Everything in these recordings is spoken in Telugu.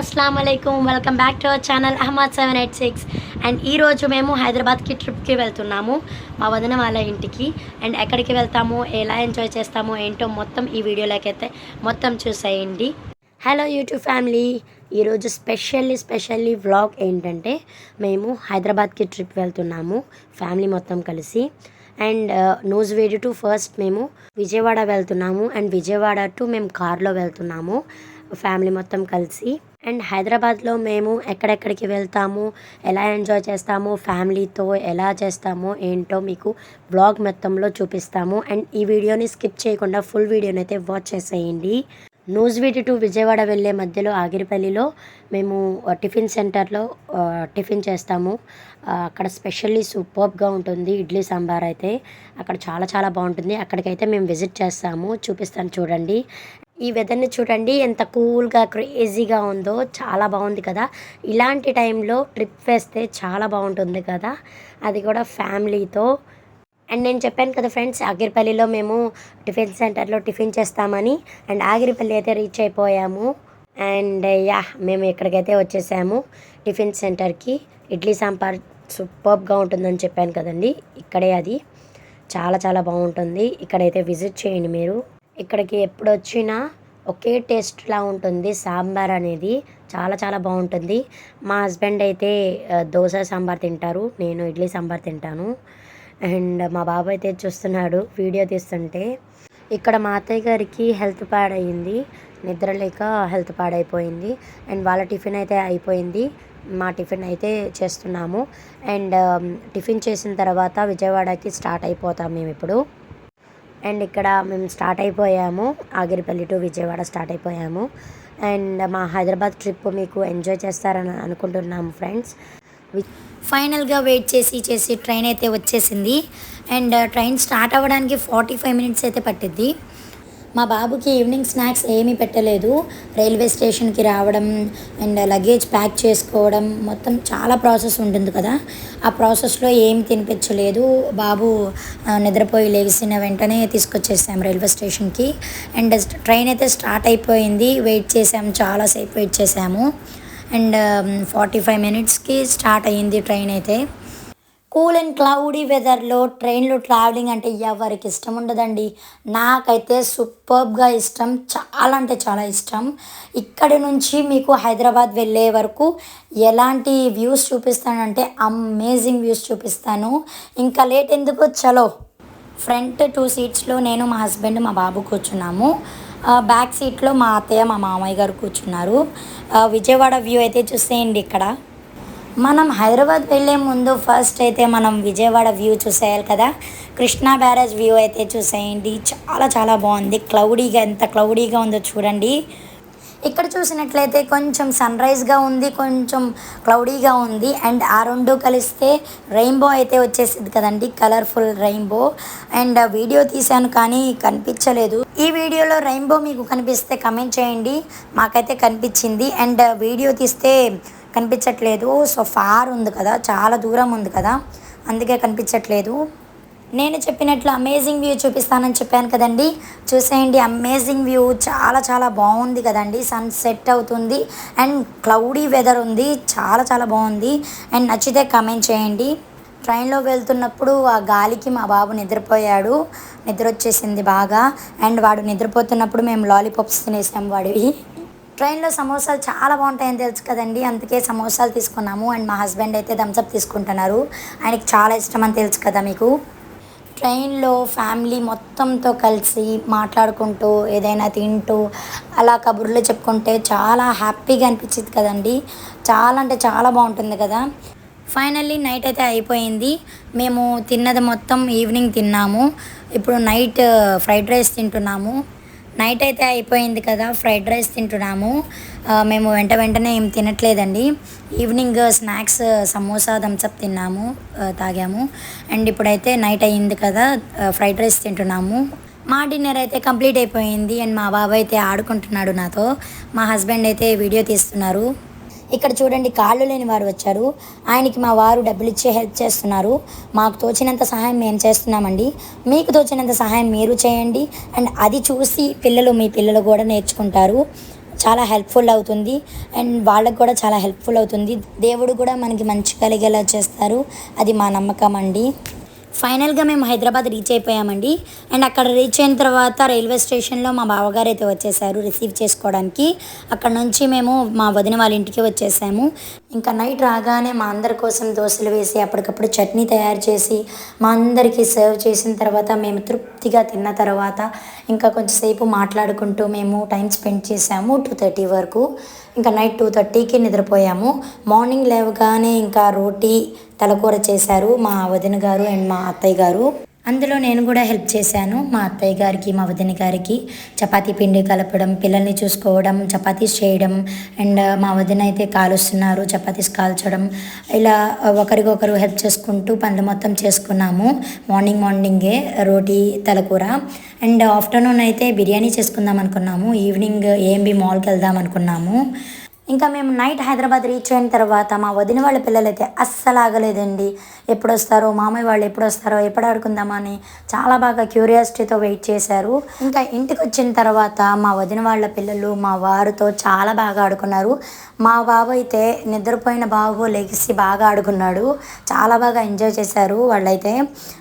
అస్సలం అయికం welcome back to our channel Ahmed seven eight six and ఈరోజు మేము హైదరాబాద్కి ట్రిప్కి వెళ్తున్నాము. మా వదిన వాళ్ళ ఇంటికి. అండ్ ఎక్కడికి వెళ్తాము? ఎలా ఎంజాయ్ చేస్తామో? ఏంటో మొత్తం ఈ వీడియోలోకి అయితే మొత్తం చూసేయండి. హలో యూట్యూబ్ ఫ్యామిలీ ఈరోజు స్పెషల్లీ స్పెషల్లీ వ్లాగ్ ఏంటంటే మేము హైదరాబాద్కి ట్రిప్ వెళ్తున్నాము. ఫ్యామిలీ మొత్తం కలిసి. అండ్ నోజ్ వేడి టు ఫస్ట్ మేము విజయవాడ వెళ్తున్నాము. అండ్ విజయవాడ టు మేము కార్లో వెళ్తున్నాము. ఫ్యామిలీ మొత్తం కలిసి. అండ్ హైదరాబాద్లో మేము ఎక్కడెక్కడికి వెళ్తాము ఎలా ఎంజాయ్ చేస్తాము ఫ్యామిలీతో ఎలా చేస్తామో ఏంటో మీకు బ్లాగ్ మొత్తంలో చూపిస్తాము. అండ్ ఈ వీడియోని స్కిప్ చేయకుండా ఫుల్ వీడియోని అయితే వాచ్ చేసేయండి. నూజివీడి టు విజయవాడ వెళ్ళే మధ్యలో ఆగిరిపల్లిలో మేము టిఫిన్ సెంటర్లో టిఫిన్ చేస్తాము. అక్కడ స్పెషల్లీ సూపర్బ్గా ఉంటుంది ఇడ్లీ సాంబార్ అయితే. అక్కడ చాలా చాలా బాగుంటుంది. అక్కడికైతే మేము విజిట్ చేస్తాము. చూపిస్తాను చూడండి. ఈ వెదర్ని చూడండి ఎంత కూల్గా క్రేజీగా ఉందో చాలా బాగుంది కదా. ఇలాంటి టైంలో ట్రిప్ వేస్తే చాలా బాగుంటుంది కదా. అది కూడా ఫ్యామిలీతో అండ్ నేను చెప్పాను కదా ఫ్రెండ్స్ ఆగిరిపల్లిలో మేము టిఫిన్ సెంటర్లో టిఫిన్ చేస్తామని అండ్ ఆగిరిపల్లి అయితే రీచ్ అయిపోయాము. అండ్ యా మేము ఇక్కడికైతే వచ్చేసాము టిఫిన్ సెంటర్కి ఇడ్లీ సాంబార్ సూపర్గా ఉంటుందని చెప్పాను కదండి ఇక్కడే అది. చాలా చాలా బాగుంటుంది. ఇక్కడైతే విజిట్ చేయండి మీరు. ఇక్కడికి ఎప్పుడు వచ్చినా ఒకే టేస్ట్లా ఉంటుంది. సాంబార్ అనేది చాలా చాలా బాగుంటుంది మా హస్బెండ్ అయితే దోశ సాంబార్ తింటారు. నేను ఇడ్లీ సాంబార్ తింటాను. అండ్ మా బాబు అయితే చూస్తున్నాడు వీడియో తీస్తుంటే. ఇక్కడ మా అత్తయ్య గారికి హెల్త్ పాడయింది. నిద్ర లేక హెల్త్ పాడైపోయింది. అండ్ వాళ్ళ టిఫిన్ అయితే అయిపోయింది. మా టిఫిన్ అయితే చేస్తున్నాము. అండ్ టిఫిన్ చేసిన తర్వాత విజయవాడకి స్టార్ట్ అయిపోతాం మేము ఇప్పుడు. అండ్ ఇక్కడ మేము స్టార్ట్ అయిపోయాము. ఆగిరిపల్లి టు విజయవాడ స్టార్ట్ అయిపోయాము. అండ్ మా హైదరాబాద్ ట్రిప్ మీకు ఎంజాయ్ చేస్తారని అనుకుంటున్నాము ఫ్రెండ్స్. ఫైనల్గా వెయిట్ చేసి చేసి ట్రైన్ అయితే వచ్చేసింది. అండ్ ట్రైన్ స్టార్ట్ అవ్వడానికి ఫార్టీ ఫైవ్ మినిట్స్ అయితే పట్టిద్ది. మా బాబుకి ఈవినింగ్ స్నాక్స్ ఏమీ పెట్టలేదు. రైల్వే స్టేషన్కి రావడం అండ్ లగేజ్ ప్యాక్ చేసుకోవడం మొత్తం చాలా ప్రాసెస్ ఉంటుంది కదా. ఆ ప్రాసెస్లో ఏం తినిపించలేదు. బాబు నిద్రపోయి లేచిన వెంటనే తీసుకొచ్చేసాం రైల్వే స్టేషన్కి. అండ్ ట్రైన్ అయితే స్టార్ట్ అయిపోయింది. వెయిట్ చేసాము చాలాసేపు వెయిట్ చేసాము. అండ్ ఫార్టీ ఫైవ్ మినిట్స్కి స్టార్ట్ అయ్యింది ట్రైన్ అయితే. కూల్ అండ్ క్లౌడీ వెదర్లో ట్రైన్లో ట్రావెలింగ్ అంటే ఎవరికి ఇష్టం ఉండదండి. నాకైతే సూపర్బ్గా ఇష్టం చాలా అంటే చాలా ఇష్టం. ఇక్కడి నుంచి మీకు హైదరాబాద్ వెళ్ళే వరకు ఎలాంటి వ్యూస్ చూపిస్తానంటే అమేజింగ్ వ్యూస్ చూపిస్తాను. ఇంకా లేట్ ఎందుకు చలో ఫ్రంట్ టూ సీట్స్లో నేను మా హస్బెండ్ మా బాబు కూర్చున్నాము. బ్యాక్ సీట్లో మా అత్తయ్య మా మామయ్య గారు కూర్చున్నారు. విజయవాడ వ్యూ అయితే చూసేయండి ఇక్కడ. మనం హైదరాబాద్ వెళ్ళే ముందు ఫస్ట్ అయితే మనం విజయవాడ వ్యూ చూసేయాలి కదా. కృష్ణా బ్యారేజ్ వ్యూ అయితే చూసేయండి. చాలా చాలా బాగుంది. క్లౌడీగా ఎంత క్లౌడీగా ఉందో చూడండి. ఇక్కడ చూసినట్లయితే కొంచెం సన్ రైజ్గా ఉంది కొంచెం క్లౌడీగా ఉంది. అండ్ ఆ రెండు కలిస్తే రెయిన్బో అయితే వచ్చేసింది కదండి. కలర్ఫుల్ రెయిన్బో అండ్ వీడియో తీశాను కానీ కనిపించలేదు. ఈ వీడియోలో రెయిన్బో మీకు కనిపిస్తే కమెంట్ చేయండి. మాకైతే కనిపించింది. అండ్ వీడియో తీస్తే కనిపించట్లేదు. సో ఫార్ ఉంది కదా చాలా దూరం ఉంది కదా అందుకే కనిపించట్లేదు. నేను చెప్పినట్లు అమేజింగ్ వ్యూ చూపిస్తానని చెప్పాను కదండి. చూసేయండి అమేజింగ్ వ్యూ చాలా చాలా బాగుంది కదండి. సన్ సెట్ అవుతుంది అండ్ క్లౌడీ వెదర్ ఉంది చాలా చాలా బాగుంది. అండ్ నచ్చితే కమెంట్ చేయండి. ట్రైన్లో వెళ్తున్నప్పుడు ఆ గాలికి మా బాబు నిద్రపోయాడు నిద్ర వచ్చేసింది బాగా. అండ్ వాడు నిద్రపోతున్నప్పుడు మేము లాలీపాప్స్ తినేసాం వాడివి. ట్రైన్లో సమోసాలు చాలా బాగుంటాయని తెలుసు కదండి. అందుకే సమోసాలు తీసుకున్నాము. అండ్ మా హస్బెండ్ అయితే థమ్స్అప్ తీసుకుంటున్నారు. ఆయనకి చాలా ఇష్టం అని తెలుసు కదా మీకు. ట్రైన్లో ఫ్యామిలీ మొత్తంతో కలిసి మాట్లాడుకుంటూ ఏదైనా తింటూ అలా కబుర్లు చెప్పుకుంటే చాలా హ్యాపీగా అనిపించింది కదండి. చాలా అంటే చాలా బాగుంటుంది కదా. ఫైనల్లీ నైట్ అయితే అయిపోయింది. మేము తిన్నది మొత్తం ఈవినింగ్ తిన్నాము. ఇప్పుడు నైట్ ఫ్రైడ్ రైస్ తింటున్నాము. నైట్ అయితే అయిపోయింది కదా ఫ్రైడ్ రైస్ తింటున్నాము. మేము వెంట వెంటనే ఏం తినట్లేదండి. ఈవినింగ్ స్నాక్స్ సమోసా థమ్స్అప్ తిన్నాము తాగాము. అండ్ ఇప్పుడైతే నైట్ అయ్యింది కదా ఫ్రైడ్ రైస్ తింటున్నాము. మా డిన్నర్ అయితే కంప్లీట్ అయిపోయింది. అండ్ మా బాబాయ్ అయితే ఆడుకుంటున్నాడు నాతో. మా హస్బెండ్ అయితే వీడియో తీస్తున్నారు. ఇక్కడ చూడండి కాళ్ళు లేని వారు వచ్చారు. ఆయనకి మా వారు డబ్బులు ఇచ్చే హెల్ప్ చేస్తున్నారు. మాకు తోచినంత సహాయం మేము చేస్తున్నామండి. మీకు తోచినంత సహాయం మీరు చేయండి. అండ్ అది చూసి పిల్లలు మీ పిల్లలు కూడా నేర్చుకుంటారు. చాలా హెల్ప్ఫుల్ అవుతుంది. అండ్ వాళ్ళకు కూడా చాలా హెల్ప్ఫుల్ అవుతుంది. దేవుడు కూడా మనకి మంచి కలిగేలా చేస్తారు. అది మా నమ్మకం అండి. ఫైనల్గా మేము హైదరాబాద్ రీచ్ అయిపోయామండి. అండ్ అక్కడ రీచ్ అయిన తర్వాత రైల్వే స్టేషన్లో మా బావగారు అయితే వచ్చేసారు రిసీవ్ చేసుకోవడానికి. అక్కడ నుంచి మేము మా వదిన వాళ్ళ ఇంటికి వచ్చేసాము. ఇంకా నైట్ రాగానే మా అందరి కోసం దోశలు వేసి అప్పటికప్పుడు చట్నీ తయారు చేసి మా అందరికీ సర్వ్ చేసిన తర్వాత మేము తృప్తిగా తిన్న తర్వాత ఇంకా కొంచెంసేపు మాట్లాడుకుంటూ మేము టైం స్పెండ్ చేసాము టూ థర్టీ వరకు. ఇంకా నైట్ టూ థర్టీకి నిద్రపోయాము. మార్నింగ్ లేవగానే ఇంకా రోటీ తలకూర చేశారు మా వదిన గారు అండ్ మా అత్తయ్య గారు. అందులో నేను కూడా హెల్ప్ చేశాను. మా అత్తయ్య గారికి మా వదిన గారికి చపాతీ పిండి కలపడం పిల్లల్ని చూసుకోవడం చపాతీస్ చేయడం అండ్ మా వదిన అయితే కాలుస్తున్నారు చపాతీస్ కాల్చడం. ఇలా ఒకరికొకరు హెల్ప్ చేసుకుంటూ పనులు మొత్తం చేసుకున్నాము. మార్నింగ్ మార్నింగే రోటీ తలకూర అండ్ ఆఫ్టర్నూన్ అయితే బిర్యానీ చేసుకుందాం అనుకున్నాము. ఈవినింగ్ ఏఎంబి మాల్కి వెళ్దాం అనుకున్నాము. ఇంకా మేము నైట్ హైదరాబాద్ రీచ్ అయిన తర్వాత మా వదిన వాళ్ళ పిల్లలు అయితే అస్సలు ఆగలేదండి. ఎప్పుడు వస్తారో మామయ్య వాళ్ళు ఎప్పుడు వస్తారో ఎప్పుడు ఆడుకుందామని చాలా బాగా క్యూరియాసిటీతో వెయిట్ చేశారు. ఇంకా ఇంటికి వచ్చిన తర్వాత మా వదిన వాళ్ళ పిల్లలు మా వారితో చాలా బాగా ఆడుకున్నారు. మా బాబు అయితే నిద్రపోయిన బాబు లెగిసి బాగా ఆడుకున్నాడు. చాలా బాగా ఎంజాయ్ చేశారు వాళ్ళైతే.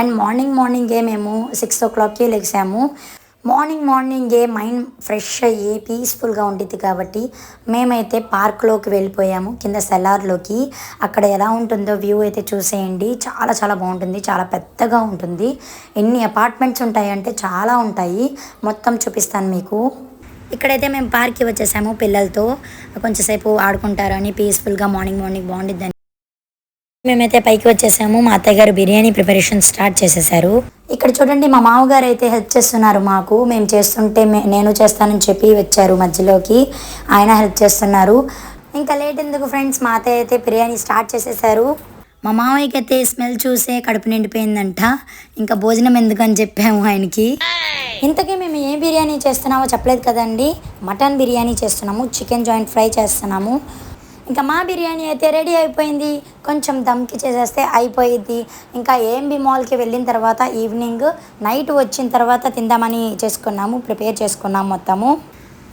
అండ్ మార్నింగ్ మార్నింగే మేము సిక్స్ ఓ క్లాక్కి లెగిసాము. మార్నింగ్ మార్నింగే మైండ్ ఫ్రెష్ అయ్యి పీస్ఫుల్గా ఉండిద్ది కాబట్టి మేమైతే పార్క్లోకి వెళ్ళిపోయాము. కింద సెలార్లోకి అక్కడ ఎలా ఉంటుందో వ్యూ అయితే చూసేయండి. చాలా చాలా బాగుంటుంది. చాలా పెద్దగా ఉంటుంది. ఎన్ని అపార్ట్మెంట్స్ ఉంటాయంటే చాలా ఉంటాయి. మొత్తం చూపిస్తాను మీకు. ఇక్కడైతే మేము పార్క్కి వచ్చేసాము. పిల్లలతో కొంచెంసేపు ఆడుకుంటారని పీస్ఫుల్గా మార్నింగ్ మార్నింగ్ బాగుండిద్దని. మేమైతే పైకి వచ్చేసాము. మా అత్తయ్య గారు బిర్యానీ ప్రిపరేషన్ స్టార్ట్ చేసేసారు. ఇక్కడ చూడండి మా మామగారు అయితే హెల్ప్ చేస్తున్నారు మాకు. మేము చేస్తుంటే మే- నేను చేస్తానని చెప్పి వచ్చారు మధ్యలోకి. ఆయన హెల్ప్ చేస్తున్నారు. ఇంకా లేట్ ఎందుకు ఫ్రెండ్స్? మా అత్తయ్య అయితే బిర్యానీ స్టార్ట్ చేసేసారు. మా మామయ్యకి అయితే స్మెల్ చూసే కడుపు నిండిపోయిందంట. ఇంకా భోజనం ఎందుకని చెప్పాము ఆయనకి. ఇంతకీ మేము ఏ బిర్యానీ చేస్తున్నామో చెప్పలేదు కదండి. మటన్ బిర్యానీ చేస్తున్నాము చికెన్ జాయింట్ ఫ్రై చేస్తున్నాము. ఇంకా మా బిర్యానీ అయితే రెడీ అయిపోయింది. కొంచెం దమ్కి చేసేస్తే అయిపోయింది ఇంకా ఏంబి మాల్కి వెళ్ళిన తర్వాత ఈవినింగ్ నైట్ వచ్చిన తర్వాత తిందామని చేసుకున్నాము ప్రిపేర్ చేసుకున్నాము మొత్తము.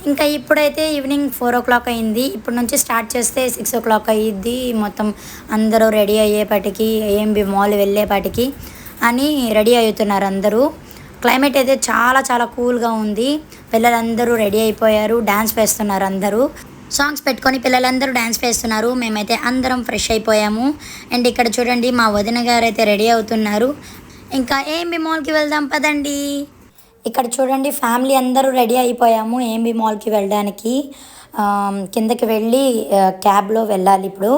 ఇంకా ఇప్పుడైతే ఈవినింగ్ ఫోర్ ఓ క్లాక్ అయింది. ఇప్పుడు నుంచి స్టార్ట్ చేస్తే సిక్స్ ఓ క్లాక్ అయ్యిద్ది మొత్తం అందరూ రెడీ అయ్యేపాటికి ఏంబి మాల్ వెళ్ళేపాటికి అని రెడీ అవుతున్నారు అందరూ. క్లైమేట్ అయితే చాలా చాలా కూల్గా ఉంది. పిల్లలందరూ రెడీ అయిపోయారు. డ్యాన్స్ వేస్తున్నారు అందరూ. సాంగ్స్ పెట్టుకొని పిల్లలందరూ డ్యాన్స్ వేస్తున్నారు. మేమైతే అందరం ఫ్రెష్ అయిపోయాము. అండ్ ఇక్కడ చూడండి మా వదిన గారు అయితే రెడీ అవుతున్నారు. ఇంకా ఏంబి మాల్కి వెళ్దాం పదండి. ఇక్కడ చూడండి ఫ్యామిలీ అందరూ రెడీ అయిపోయాము ఏంబి మాల్కి వెళ్ళడానికి. కిందకి వెళ్ళి క్యాబ్లో వెళ్ళాలి ఇప్పుడు.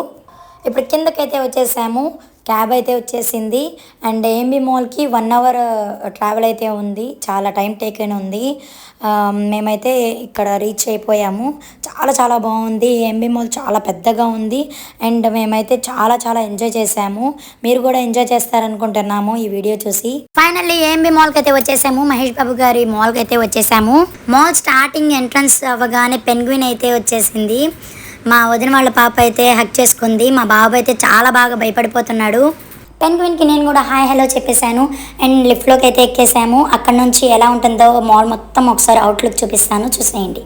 ఇప్పుడు కిందకైతే వచ్చేసాము క్యాబ్ అయితే వచ్చేసింది. అండ్ ఏంబి మాల్కి వన్ అవర్ ట్రావెల్ అయితే ఉంది. చాలా టైం టేక్ అయిన ఉంది మేమైతే ఇక్కడ రీచ్ అయిపోయాము. చాలా చాలా బాగుంది. ఏంబి మాల్ చాలా పెద్దగా ఉంది. అండ్ మేమైతే చాలా చాలా ఎంజాయ్ చేసాము. మీరు కూడా ఎంజాయ్ చేస్తారనుకుంటున్నాము ఈ వీడియో చూసి. ఫైనల్లీ ఏంబి మాల్కి అయితే వచ్చేసాము. మహేష్ బాబు గారి మాల్కి అయితే వచ్చేసాము. మాల్ స్టార్టింగ్ ఎంట్రన్స్ అవ్వగానే పెన్గ్విన్ అయితే వచ్చేసింది. మా వదిన వాళ్ళ పాప అయితే హక్ చేసుకుంది. మా బాబు అయితే చాలా బాగా భయపడిపోతున్నాడు. పెన్గ్విన్కి నేను కూడా హాయ్ హలో చెప్పేశాను. అండ్ లిఫ్ట్లోకి అయితే ఎక్కేసాము అక్కడ నుంచి ఎలా ఉంటుందో మాల్ మొత్తం ఒకసారి అవుట్లుక్ చూపిస్తాను. చూసేయండి.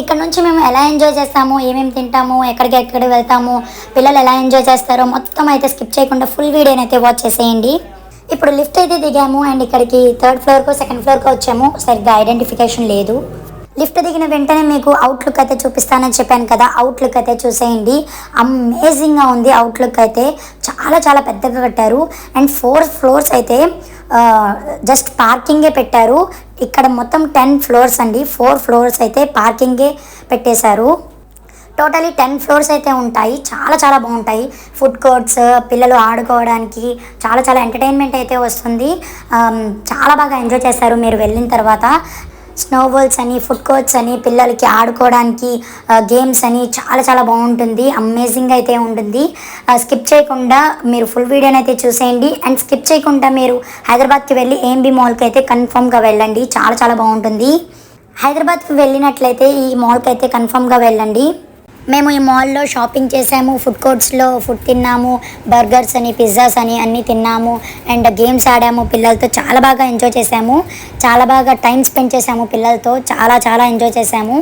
ఇక్కడ నుంచి మేము ఎలా ఎంజాయ్ చేస్తాము? ఏమేమి తింటాము? ఎక్కడికి ఎక్కడికి వెళ్తాము? పిల్లలు ఎలా ఎంజాయ్ చేస్తారో మొత్తం అయితే స్కిప్ చేయకుండా ఫుల్ వీడియోని అయితే వాచ్ చేసేయండి. ఇప్పుడు లిఫ్ట్ అయితే దిగాము. అండ్ ఇక్కడికి థర్డ్ ఫ్లోర్కో సెకండ్ ఫ్లోర్కో వచ్చాము. సరిగ్గా ఐడెంటిఫికేషన్ లేదు. లిఫ్ట్ దిగిన వెంటనే మీకు అవుట్లుక్ అయితే చూపిస్తానని చెప్పాను కదా అవుట్లుక్ అయితే చూసేయండి. అమేజింగ్గా ఉంది అవుట్లుక్ అయితే. చాలా చాలా పెద్దగా కట్టారు. అండ్ ఫోర్ ఫ్లోర్స్ అయితే జస్ట్ పార్కింగే పెట్టారు. ఇక్కడ మొత్తం టెన్ ఫ్లోర్స్ అండి. ఫోర్ ఫ్లోర్స్ అయితే పార్కింగే పెట్టేశారు. టోటలీ టెన్ ఫ్లోర్స్ అయితే ఉంటాయి. చాలా చాలా బాగుంటాయి. ఫుడ్ కోర్ట్స్ పిల్లలు ఆడుకోవడానికి చాలా చాలా ఎంటర్టైన్మెంట్ అయితే వస్తుంది. చాలా బాగా ఎంజాయ్ చేస్తారు మీరు వెళ్ళిన తర్వాత. స్నోబాల్స్ అని ఫుడ్ కోర్ట్స్ అని పిల్లలకి ఆడుకోవడానికి గేమ్స్ అని చాలా చాలా బాగుంటుంది. అమేజింగ్ అయితే ఉంటుంది. స్కిప్ చేయకుండా మీరు ఫుల్ వీడియోని అయితే చూసేయండి. అండ్ స్కిప్ చేయకుండా మీరు హైదరాబాద్కి వెళ్ళి ఏంబి మాల్కి అయితే కన్ఫర్మ్గా వెళ్ళండి. చాలా చాలా బాగుంటుంది. హైదరాబాద్కి వెళ్ళినట్లయితే ఈ మాల్కి అయితే కన్ఫర్మ్గా వెళ్ళండి. మేము ఈ మాల్లో షాపింగ్ చేసాము ఫుడ్ కోర్ట్స్లో ఫుడ్ తిన్నాము బర్గర్స్ అని పిజ్జాస్ అని అన్నీ తిన్నాము అండ్ గేమ్స్ ఆడాము పిల్లలతో చాలా బాగా ఎంజాయ్ చేసాము. చాలా బాగా టైం స్పెండ్ చేసాము పిల్లలతో చాలా చాలా ఎంజాయ్ చేసాము.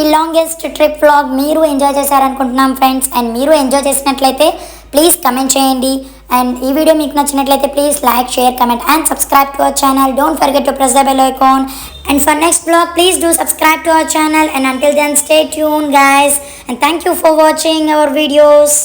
ఈ లాంగెస్ట్ ట్రిప్ వ్లాగ్ మీరు ఎంజాయ్ చేశారనుకుంటున్నాం ఫ్రెండ్స్ అండ్ మీరు ఎంజాయ్ చేసినట్లయితే ప్లీజ్ కమెంట్ చేయండి. అండ్ ఈ వీడియో మీకు నచ్చినట్లయితే please like share comment and subscribe to our channel don't forget to press the bell icon and for next blog please do subscribe to our channel and until then stay tuned guys and thank you for watching our videos